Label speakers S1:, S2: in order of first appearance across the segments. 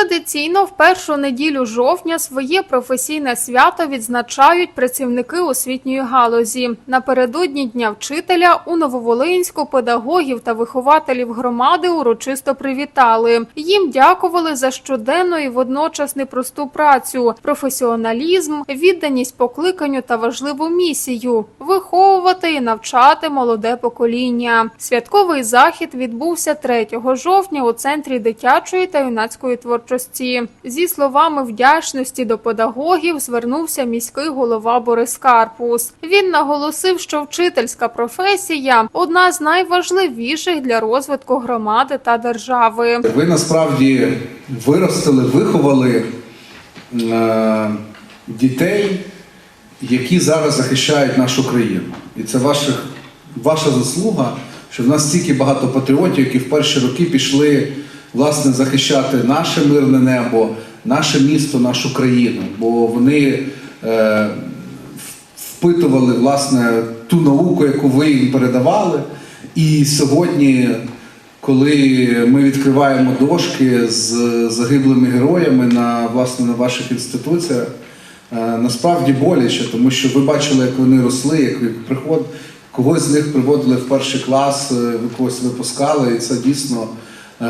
S1: Традиційно в першу неділю жовтня своє професійне свято відзначають працівники освітньої галузі. Напередодні Дня вчителя у Нововолинську педагогів та вихователів громади урочисто привітали. Їм дякували за щоденну і водночас непросту працю, професіоналізм, відданість покликанню та важливу місію виховувати і навчати молоде покоління. Святковий захід відбувся 3 жовтня у центрі дитячої та юнацької творчості. Зі словами вдячності до педагогів звернувся міський голова Борис Карпус. Він наголосив, що вчительська професія одна з найважливіших для розвитку громади та держави.
S2: Ви насправді виростили, виховали е, дітей, які зараз захищають нашу країну. І це ваших, ваша заслуга, що в нас стільки багато патріотів, які в перші роки пішли власне захищати наше мирне небо, наше місто, нашу країну. Бо вони е, впитували власне ту науку, яку ви їм передавали. І сьогодні, коли ми відкриваємо дошки з загиблими героями на власне на ваших інституціях, е, насправді боляче, тому що ви бачили, як вони росли, як приход... когось з них приводили в перший клас, е, когось випускали, і це дійсно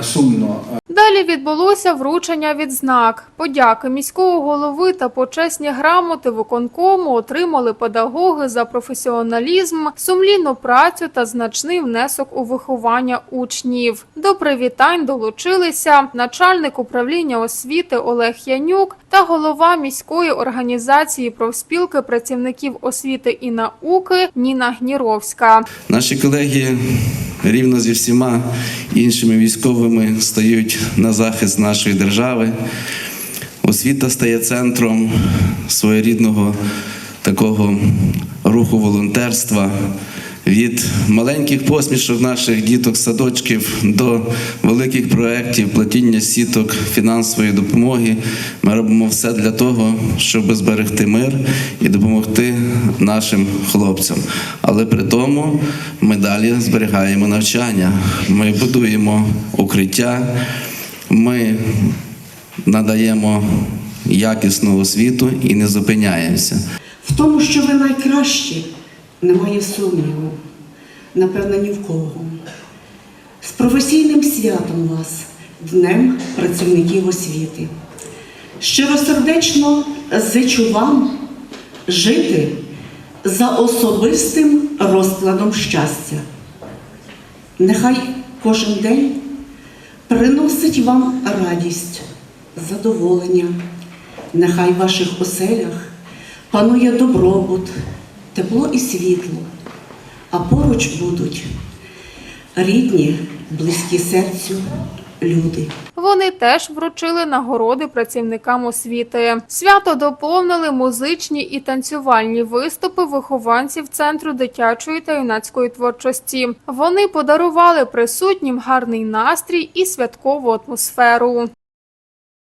S2: сумно.
S1: Далі відбулося вручення відзнак. Подяки міського голови та почесні грамоти виконкому отримали педагоги за професіоналізм, сумлінну працю та значний внесок у виховання учнів. До привітань долучилися начальник управління освіти Олег Янюк та голова міської організації профспілки працівників освіти і науки Ніна Гніровська.
S3: Наші колеги рівно зі всіма іншими військовими стають на захист нашої держави. Освіта стає центром своєрідного такого руху волонтерства. Від маленьких посмішок наших діток, садочків до великих проєктів, платіння сіток фінансової допомоги. Ми робимо все для того, щоб зберегти мир і допомогти нашим хлопцям. Але при тому ми далі зберігаємо навчання. Ми будуємо укриття, ми надаємо якісну освіту і не зупиняємося.
S4: В тому, що ви найкращі, немає сумніву, напевно, ні в кого. З професійним святом вас, Днем працівників освіти. Щиросердечно зичу вам жити за особистим розкладом щастя. Нехай кожен день приносить вам радість, задоволення. Нехай в ваших оселях панує добробут, тепло і світло, а поруч будуть рідні, близькі серцю люди.
S1: Вони теж вручили нагороди працівникам освіти. Свято доповнили музичні і танцювальні виступи вихованців центру дитячої та юнацької творчості. Вони подарували присутнім гарний настрій і святкову атмосферу.